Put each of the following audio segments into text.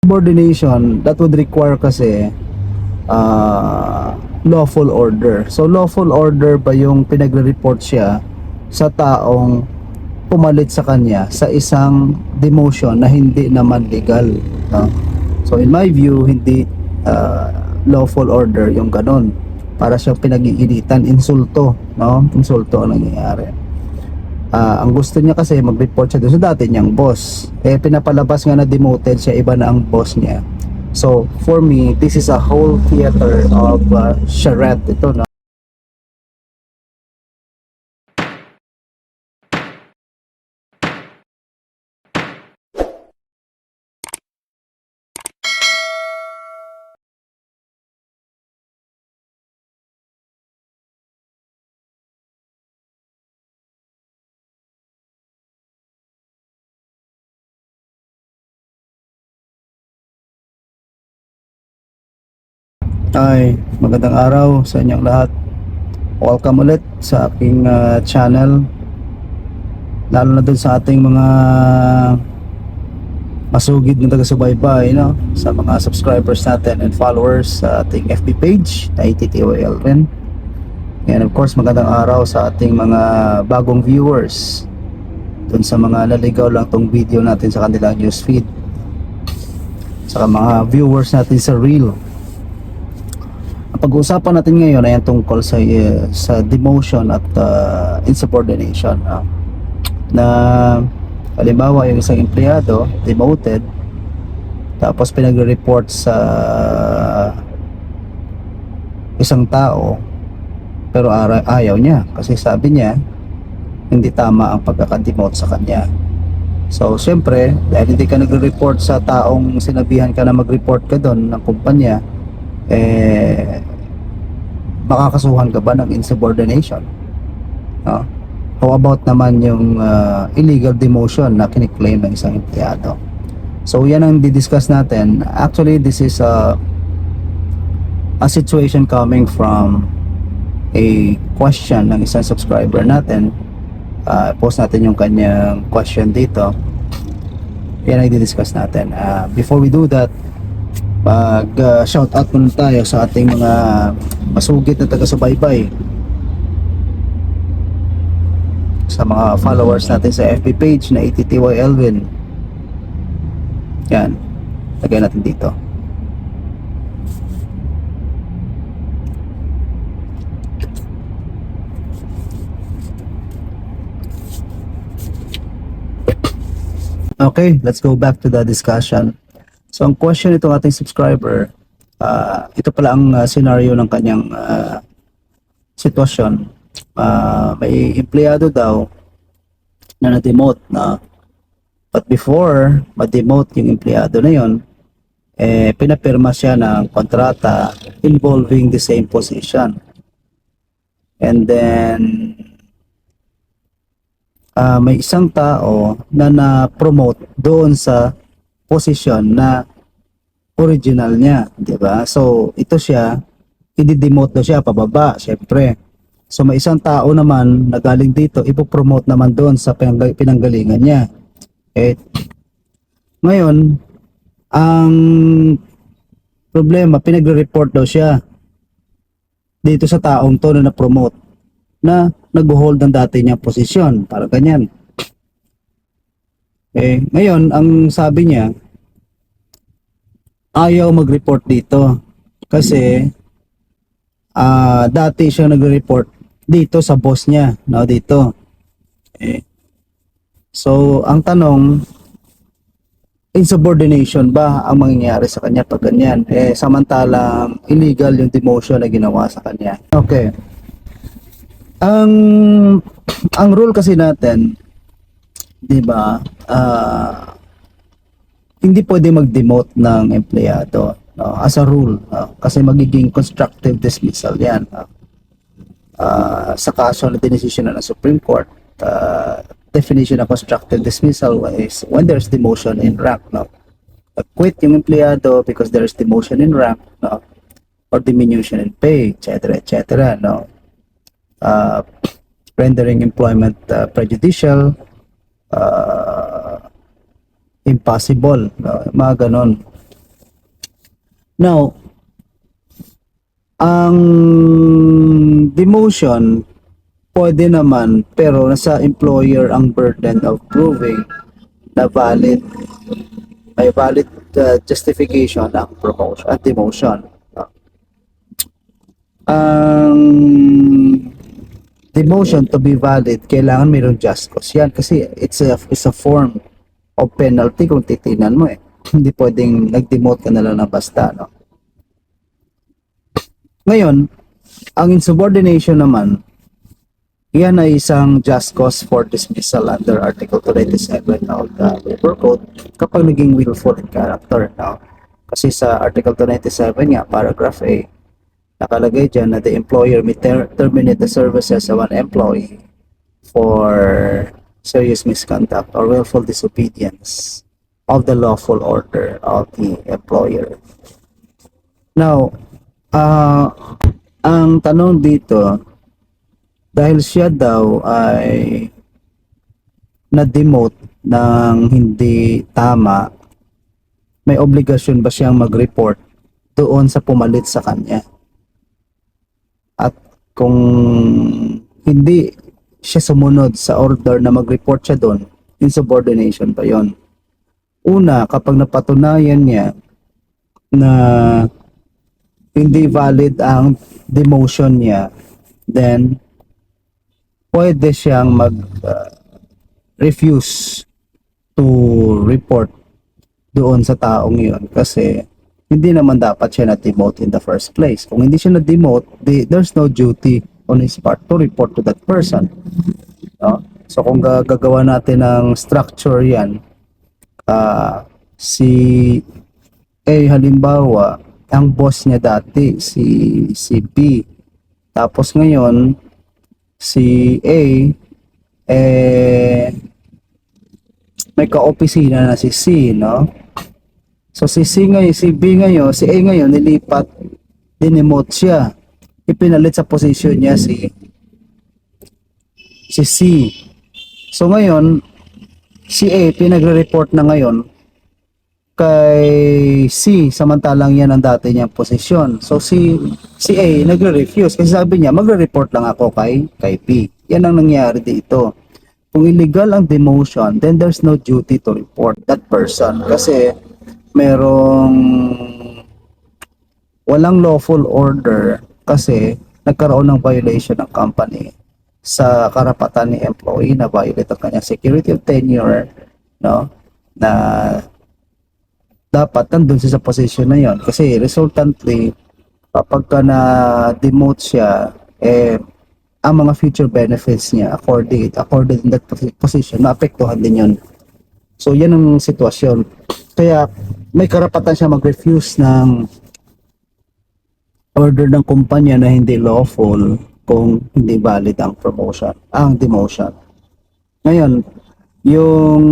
Subordination, that would require kasi uh, lawful order. So lawful order ba yung pinagre-report siya sa taong pumalit sa kanya sa isang demotion na hindi naman legal. no? So in my view, hindi uh, lawful order yung ganon. Para siyang pinag-iinitan, insulto, no? Insulto ang nangyayari. Ah, ang gusto niya kasi mag-report siya doon sa dati niyang boss. Eh pinapalabas nga na demoted siya, iba na ang boss niya. So, for me, this is a whole theater of uh, charade ito, no? Ay, magandang araw sa inyong lahat. Welcome ulit sa aking uh, channel. Lalo na dun sa ating mga masugid na taga-subaybay, no? Sa mga subscribers natin and followers sa ating FB page na ITTOL rin. And of course, magandang araw sa ating mga bagong viewers dun sa mga naligaw lang tong video natin sa kanilang newsfeed. Sa mga viewers natin sa Reel pag-uusapan natin ngayon ay ang tungkol sa uh, sa demotion at uh, insubordination ah. na halimbawa yung isang empleyado demoted tapos pinagre-report sa isang tao pero ayaw niya kasi sabi niya hindi tama ang pagkakademote sa kanya so syempre dahil hindi ka nagre-report sa taong sinabihan ka na mag-report ka doon ng kumpanya eh makakasuhan ka ba ng insubordination? No? How about naman yung uh, illegal demotion na kiniklaim ng isang empleyado? So yan ang didiscuss natin. Actually, this is a a situation coming from a question ng isang subscriber natin. Uh, post natin yung kanyang question dito. Yan ang didiscuss natin. Uh, before we do that, pag uh, shout out muna tayo sa ating mga masugid na taga-subaybay. Sa mga followers natin sa FB page na ATTY Elvin. Yan. Lagay natin dito. Okay let's go back to the discussion So ang question nitong ating subscriber, ah, ito pala ang ah, scenario ng kanyang ah, sitwasyon. Ah, may empleyado daw na na-demote na but before ma-demote yung empleyado na yon eh pinapirma siya ng kontrata involving the same position. And then ah, may isang tao na na-promote doon sa posisyon na original niya, 'di ba? So, ito siya, i-demote daw siya pababa, syempre. So, may isang tao naman na galing dito, ipopromote naman doon sa pinanggal- pinanggalingan niya. Eh, ngayon, ang problema, pinagre-report daw siya dito sa taong to na na-promote na nag-hold ng dati niyang posisyon, para ganyan. Eh, ngayon, ang sabi niya, ayaw mag-report dito. Kasi, ah dati siya nag-report dito sa boss niya, no, dito. Eh, so, ang tanong, insubordination ba ang mangyayari sa kanya pag ganyan? Eh, samantalang illegal yung demotion na ginawa sa kanya. Okay. Ang, ang rule kasi natin, 'di ba? Ah hindi pwede mag-demote ng empleyado no, as a rule no, kasi magiging constructive dismissal 'yan. no. Ah, sa kaso na dinesisyon ng Supreme Court, ah, definition of constructive dismissal is when there's demotion in rank, no. Quit yung empleyado because there's demotion in rank, no, or diminution in pay, etc., etc., no. Ah, rendering employment ah, prejudicial, uh, impossible no? mga ganon Now, ang demotion pwede naman pero nasa employer ang burden of proving na valid may valid uh, justification ang promotion at demotion. Ang demotion to be valid, kailangan mayroong just cause yan kasi it's a, it's a form of penalty kung titinan mo eh. Hindi pwedeng nag-demote ka na lang na basta, no? Ngayon, ang insubordination naman, yan ay isang just cause for dismissal under Article 297 of the Labor Code kapag naging willful in character. No? Kasi sa Article 297 nga, paragraph A, nakalagay dyan na the employer may ter- terminate the services of an employee for serious misconduct or willful disobedience of the lawful order of the employer. Now, ah ang tanong dito, dahil siya daw ay na-demote ng hindi tama, may obligasyon ba siyang mag-report doon sa pumalit sa kanya? Kung hindi siya sumunod sa order na mag-report siya doon, insubordination ba yon? Una, kapag napatunayan niya na hindi valid ang demotion niya, then pwede siyang mag uh, refuse to report doon sa taong yun kasi hindi naman dapat siya na-demote in the first place. Kung hindi siya na-demote, the, there's no duty on his part to report to that person. No? So kung ga- gagawa natin ng structure yan, ah, si A halimbawa, ang boss niya dati si si B. Tapos ngayon si A eh may ka-opisina na si C, no? So si C ngayon, si B ngayon, si A ngayon nilipat, dinemote siya. Ipinalit sa position niya si si C. So ngayon, si A pinagre-report na ngayon kay C samantalang yan ang dati niyang posisyon. So si si A nagre-refuse kasi sabi niya magre-report lang ako kay kay B. Yan ang nangyari dito. Kung illegal ang demotion, then there's no duty to report that person kasi merong walang lawful order kasi nagkaroon ng violation ng company sa karapatan ni employee na violate ang kanyang security of tenure no? Na dapat nandun siya sa position na yon kasi resultantly kapag ka na demote siya eh ang mga future benefits niya according according in that posi- position maapektuhan din yun. So yan ang sitwasyon. Kaya may karapatan siya mag-refuse ng order ng kumpanya na hindi lawful kung hindi valid ang promotion ang demotion ngayon yung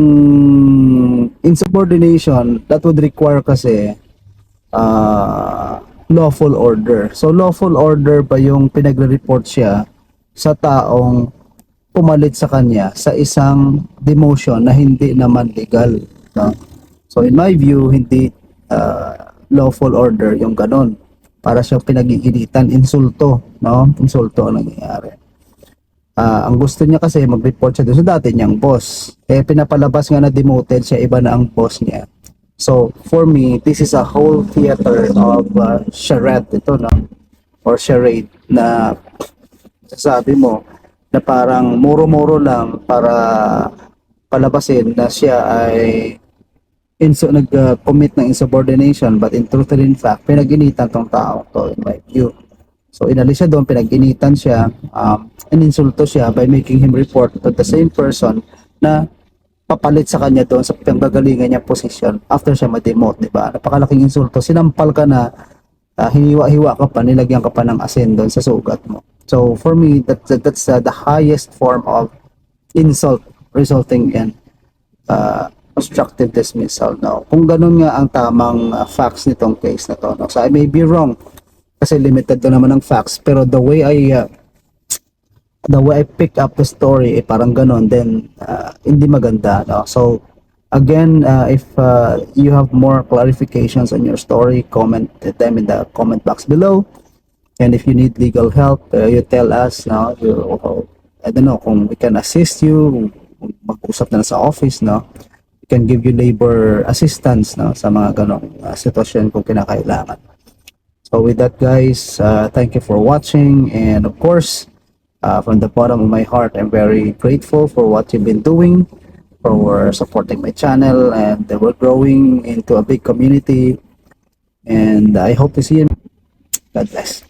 insubordination that would require kasi ah, lawful order. So lawful order ba yung pinagre-report siya sa taong pumalit sa kanya sa isang demotion na hindi naman legal. No? So in my view, hindi ah, lawful order yung ganon. Para siyang pinag-iinitan, insulto, no? Insulto ang nangyayari. Ah, ang gusto niya kasi mag-report siya doon sa dati niyang boss. Eh pinapalabas nga na demoted siya, iba na ang boss niya. So for me, this is a whole theater of uh, charade ito no or charade na sasabi mo na parang muro-muro lang para palabasin na siya ay inso nag-commit ng insubordination but in truth and in fact pinag-initan tong tao to in my view. So inalis siya doon, pinag-initan siya, um, ininsulto siya by making him report to the same person na papalit sa kanya doon sa pinggagalingan niya position after siya ma-demote, di ba? Napakalaking insulto. Sinampal ka na, ah, hiniwa-hiwa ka pa, nilagyan ka pa ng asin doon sa sugat mo. So for me, that, that that's uh, the highest form of insult resulting in uh, constructive dismissal. No? Kung ganun nga ang tamang uh, facts nitong case na to. No? So I may be wrong kasi limited to naman ang facts pero the way I uh, the way I pick up the story eh, parang ganun then uh, hindi maganda no so Again, uh, if uh, you have more clarifications on your story, comment them in the comment box below. And if you need legal help, uh, you tell us, no, you, uh, I don't know, kung we can assist you, mag-usap na sa office, no, can give you labor assistance, no, sa mga ganong uh, sitwasyon kung kinakailangan. So with that, guys, uh, thank you for watching, and of course, uh, from the bottom of my heart, I'm very grateful for what you've been doing, for supporting my channel, and we're growing into a big community. And I hope to see you. God bless.